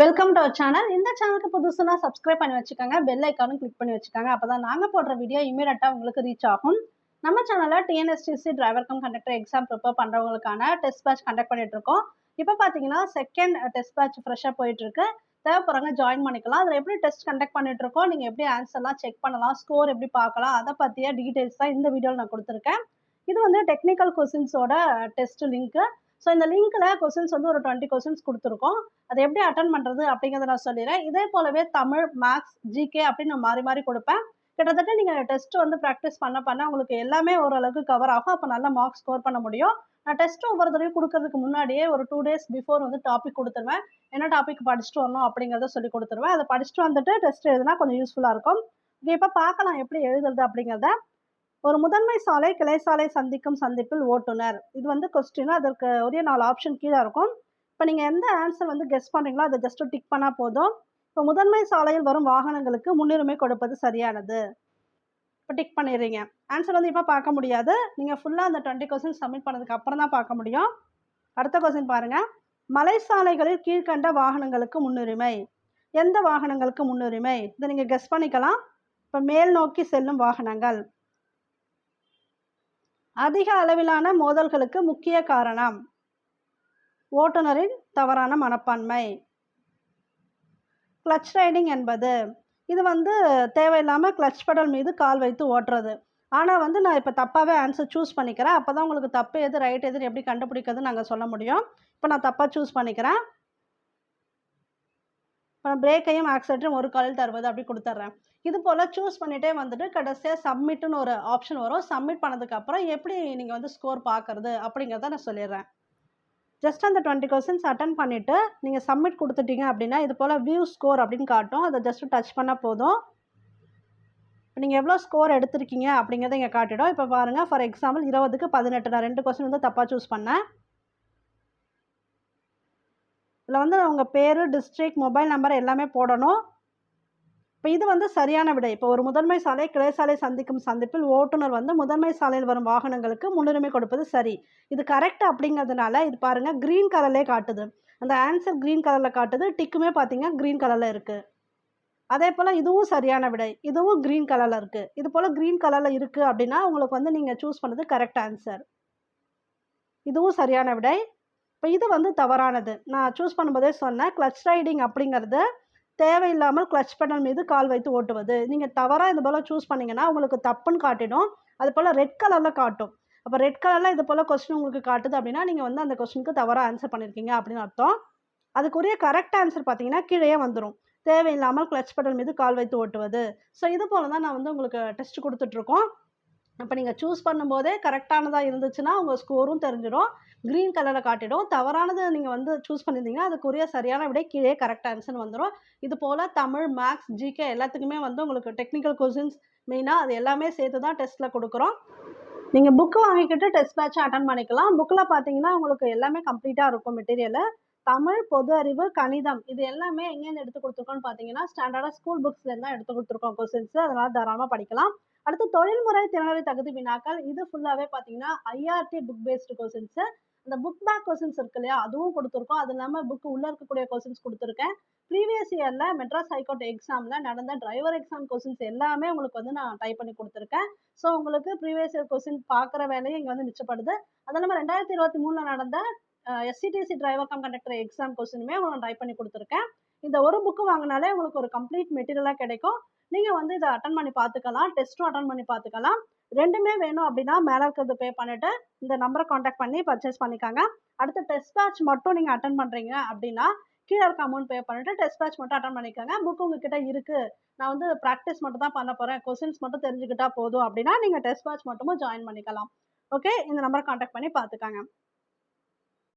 Welcome to our channel இந்த சேனலுக்கு புதுசுனா subscribe பண்ணி வச்சுக்கோங்க. பெல் ஐக்கானும் கிளிக் பண்ணி வச்சுக்கோங்க. அப்பதான் நாங்க போடுற வீடியோ இமீடியட்டா உங்களுக்கு ரீச் ஆகும். நம்ம சேனல்ல TNSTC driver cum conductor exam prepare பண்றவங்களுக்கான test batch conduct பண்ணிட்டு இருக்கோம். இப்போ பாத்தீங்கன்னா செகண்ட் டெஸ்ட் பேட்ச் ஃப்ரெஷ்ஷாக போயிட்டு இருக்கு. தேவைப்படுறவங்க ஜாயின் பண்ணிக்கலாம். அதில் எப்படி டெஸ்ட் கண்டக்ட் பண்ணிட்டு இருக்கோம் நீங்க எப்படி ஆன்சர்லாம் செக் பண்ணலாம் ஸ்கோர் எப்படி பார்க்கலாம் அதை பத்திய டீடைல்ஸ் தான் இந்த வீடியோவில் நான் கொடுத்துருக்கேன். இது வந்து டெக்னிக்கல் கொஸ்டின்ஸோட டெஸ்ட் லிங்க் ஸோ இந்த லிங்க்கில் கொஸ்டின்ஸ் வந்து ஒரு டுவெண்ட்டி கொஸ்டின்ஸ் கொடுத்துருக்கோம். அதை எப்படி அட்டன் பண்ணுறது அப்படிங்கிறத நான் சொல்லிடுறேன். இதே போலவே தமிழ் மேக்ஸ் ஜிகே அப்படின்னு நான் மாறி மாறி கொடுப்பேன். கிட்டத்தட்ட நீங்கள் டெஸ்ட் வந்து ப்ராக்டிஸ் பண்ண பண்ண உங்களுக்கு எல்லாமே ஓரளவுக்கு கவர் ஆகும். அப்போ நல்ல மார்க்ஸ் ஸ்கோர் பண்ண முடியும். நான் டெஸ்ட்டு ஒவ்வொரு தடவையும் கொடுக்கறதுக்கு முன்னாடியே ஒரு டூ டேஸ் பிஃபோர் வந்து டாபிக் கொடுத்துருவேன். என்ன டாபிக் படிச்சுட்டு வரணும் அப்படிங்கிறத சொல்லி கொடுத்துருவேன். அதை படிச்சுட்டு வந்துட்டு டெஸ்ட் எழுதுனா கொஞ்சம் யூஸ்ஃபுல்லாக இருக்கும். இப்போ பார்க்கலாம் எப்படி எழுதுறது அப்படிங்கிறத. ஒரு முதன்மை சாலை கிளை சாலை சந்திக்கும் சந்திப்பில் ஓட்டுநர் இது வந்து கொஸ்டின் அதற்கு ஒரே நாலு ஆப்ஷன் கீழே இருக்கும். இப்போ நீங்கள் எந்த ஆன்சர் வந்து கெஸ் பண்ணுறீங்களோ அதை ஜஸ்ட்டு டிக் பண்ணால் போதும். இப்போ முதன்மை சாலையில் வரும் வாகனங்களுக்கு முன்னுரிமை கொடுப்பது சரியானது. இப்போ டிக் பண்ணிடுறீங்க. ஆன்சர் வந்து இப்போ பார்க்க முடியாது. நீங்கள் ஃபுல்லாக அந்த டுவெண்ட்டி கொஸ்டின் சப்மிட் பண்ணதுக்கு அப்புறம் தான் பார்க்க முடியும். அடுத்த கொஸ்டின் பாருங்கள் மலை சாலைகளில் கீழ்கண்ட வாகனங்களுக்கு முன்னுரிமை. எந்த வாகனங்களுக்கு முன்னுரிமை? இதை நீங்கள் கெஸ் பண்ணிக்கலாம். இப்போ மேல் நோக்கி செல்லும் வாகனங்கள். அதிக அளவிலான மோதல்களுக்கு முக்கிய காரணம். ஓட்டுநரின் தவறான மனப்பான்மை. கிளச் ரைடிங் என்பது இது வந்து தேவையில்லாமல் கிளச் பெடல் மீது கால் வைத்து ஓட்டுறது. ஆனால் வந்து நான் இப்போ தப்பாகவே ஆன்சர் சூஸ் பண்ணிக்கிறேன். அப்போ தான் உங்களுக்கு தப்பு எது ரைட் எது எப்படி கண்டுபிடிக்கிறதுன்னு நாங்கள் சொல்ல முடியும். இப்போ நான் தப்பாக சூஸ் பண்ணிக்கிறேன். இப்போ நான் பிரேக்கையும் ஆக்சிலேட்டரும் ஒரு காலில் தருவது அப்படி கொடுத்துட்றேன் இது போல் சூஸ் பண்ணிகிட்டே வந்துட்டு கடைசியாக சப்மிட்னு ஒரு ஆப்ஷன் வரும். சப்மிட் பண்ணதுக்கப்புறம் எப்படி நீங்கள் வந்து ஸ்கோர் பார்க்குறது அப்படிங்கிறத நான் சொல்லிடுறேன். ஜஸ்ட் அந்த டுவெண்ட்டி கொஸ்டின்ஸ் அட்டன் பண்ணிவிட்டு நீங்கள் சப்மிட் கொடுத்துட்டீங்க அப்படின்னா இது போல் வியூ ஸ்கோர் அப்படின்னு காட்டும். அதை ஜஸ்ட்டு டச் பண்ணால் போதும். இப்போ நீங்கள் எவ்வளோ ஸ்கோர் எடுத்திருக்கீங்க அப்படிங்கிறத இங்கே காட்டிடும். இப்போ பாருங்கள் ஃபார் எக்ஸாம்பிள் இருபதுக்கு பதினெட்டு நான் ரெண்டு கொஸ்டின் வந்து தப்பாக சூஸ் பண்ணேன். இதில் வந்து உங்கள் பேர் டிஸ்ட்ரிக்ட் மொபைல் நம்பர் எல்லாமே போடணும். இப்போ இது வந்து சரியான விடை. இப்போ ஒரு முதன்மை சாலை கிளை சாலை சந்திக்கும் சந்திப்பில் ஓட்டுநர் வந்து முதன்மை சாலையில் வரும் வாகனங்களுக்கு முன்னுரிமை கொடுப்பது சரி. இது கரெக்ட் அப்படிங்கிறதுனால இது பாருங்கள் க்ரீன் கலர்லே காட்டுது. அந்த ஆன்சர் க்ரீன் கலரில் காட்டுது. டிக்குமே பார்த்தீங்கன்னா க்ரீன் கலரில் இருக்குது அதே போல் இதுவும் சரியான விடை. இதுவும் க்ரீன் கலரில் இருக்குது இது போல் க்ரீன் கலரில் இருக்குது அப்படின்னா உங்களுக்கு வந்து நீங்கள் சூஸ் பண்ணது கரெக்ட் ஆன்சர் இதுவும் சரியான விடை. இப்போ இது வந்து தவறானது. நான் சூஸ் பண்ணும்போதே சொன்னேன் கிளச் ரைடிங் அப்படிங்கிறது தேவையில்லாமல் கிளச் பெடல் மீது கால் வைத்து ஓட்டுவது. நீங்கள் தவறாக இது போல் சூஸ் பண்ணிங்கன்னா உங்களுக்கு தப்புன்னு காட்டிடும். அது போல் ரெட் கலரில் காட்டும். அப்போ ரெட் கலரில் இது போல் கொஸ்டின் உங்களுக்கு காட்டுது அப்படின்னா நீங்கள் வந்து அந்த கொஸ்டினுக்கு தவறாக ஆன்சர் பண்ணியிருக்கீங்க அப்படின்னு அர்த்தம். அதுக்குரிய கரெக்ட் ஆன்சர் பார்த்தீங்கன்னா கீழே வந்துடும் தேவையில்லாமல் கிளச் பெடல் மீது கால் வைத்து ஓட்டுவது. ஸோ இது போல் தான் நான் வந்து உங்களுக்கு டெஸ்ட் கொடுத்துட்ருக்கோம் அப்போ நீங்கள் சூஸ் பண்ணும்போதே கரெக்டானதாக இருந்துச்சுன்னா உங்கள் ஸ்கோரும் தெரிஞ்சிடும். க்ரீன் கலரில் காட்டிடும். தவறானது நீங்கள் வந்து சூஸ் பண்ணியிருந்தீங்கன்னா அதுக்குரிய சரியான விட கீழே கரெக்ட் ஆன்சர் வந்துடும் இது போல் தமிழ் மேக்ஸ் ஜிகே எல்லாத்துக்குமே வந்து உங்களுக்கு டெக்னிக்கல் கொஸ்டின்ஸ் மெயினாக அது எல்லாமே சேர்த்து தான் டெஸ்ட்டில் கொடுக்குறோம். நீங்கள் புக்கு வாங்கிக்கிட்டு டெஸ்ட் பேட்சை அட்டன் பண்ணிக்கலாம். புக்கில் பார்த்தீங்கன்னா உங்களுக்கு எல்லாமே கம்ப்ளீட்டாக இருக்கும் மெட்டீரியலு தமிழ் பொது அறிவு கணிதம் இது எல்லாமே எங்கேருந்து எடுத்து கொடுத்துருக்கோம்னு பார்த்தீங்கன்னா ஸ்டாண்டர்டாக ஸ்கூல் புக்ஸ்லேருந்து தான் எடுத்து கொடுத்துருக்கோம் கொஸ்டின்ஸ் அதனால் தாராளமாக படிக்கலாம். அடுத்து தொழில்முறை திறனறி தகுதி வினாக்கள். இது ஃபுல்லாகவே பார்த்தீங்கன்னா ஐஆர்டி புக் பேஸ்டு கொஸ்டின்ஸு அந்த புக் பேக் கொஸ்டின்ஸ் இருக்கு இல்லையா அதுவும் கொடுத்துருக்கோம். அது இல்லாமல் புக்கு உள்ளே இருக்கக்கூடிய கொஸ்டின்ஸ் கொடுத்துருக்கேன். ப்ரீவியஸ் இயரில் மெட்ராஸ் ஹைகோர்ட் எக்ஸாமில் நடந்த டிரைவர் எக்ஸாம் கொஸ்டின்ஸ் எல்லாமே உங்களுக்கு வந்து நான் டைப் பண்ணி கொடுத்துருக்கேன். ஸோ உங்களுக்கு ப்ரீவியஸ் இயர் கொஸ்டின் பார்க்குற வேலையும் இங்கே வந்து மிச்சப்படுது. அது இல்லாமல் ரெண்டாயிரத்தி இருபத்தி மூணில் நடந்த SCTC driver cum conductor exam கொஸ்டினுமே உங்களுக்கு டைப் பண்ணி கொடுத்துருக்கேன். இந்த ஒரு புக்கு வாங்கினாலே உங்களுக்கு ஒரு கம்ப்ளீட் மெட்டீரியலாக கிடைக்கும். நீங்கள் வந்து இதை அட்டன் பண்ணி பார்த்துக்கலாம் டெஸ்ட்டும் அட்டன் பண்ணி பார்த்துக்கலாம். ரெண்டுமே வேணும் அப்படின்னா மேலே இருக்கிறது பே பண்ணிவிட்டு இந்த நம்பரை காண்டாக்ட் பண்ணி பர்ச்சேஸ் பண்ணிக்காங்க. அடுத்து டெஸ்ட் பேட்ச் மட்டும் நீங்கள் அட்டன் பண்ணுறீங்க அப்படின்னா கீழே இருக்க அமௌண்ட் பே பண்ணிட்டு டெஸ்ட் பேட்ச் மட்டும் அட்டன் பண்ணிக்கோங்க. புக் உங்ககிட்ட இருக்குது நான் வந்து ப்ராக்டிஸ் மட்டும் தான் பண்ண போகிறேன் கொஸ்டின்ஸ் மட்டும் தெரிஞ்சுக்கிட்டா போதும் அப்படின்னா நீங்கள் டெஸ்ட் பேட்ச் மட்டுமும் ஜாயின் பண்ணிக்கலாம். ஓகே இந்த நம்பரை காண்டாக்ட் பண்ணி பார்த்துக்காங்க.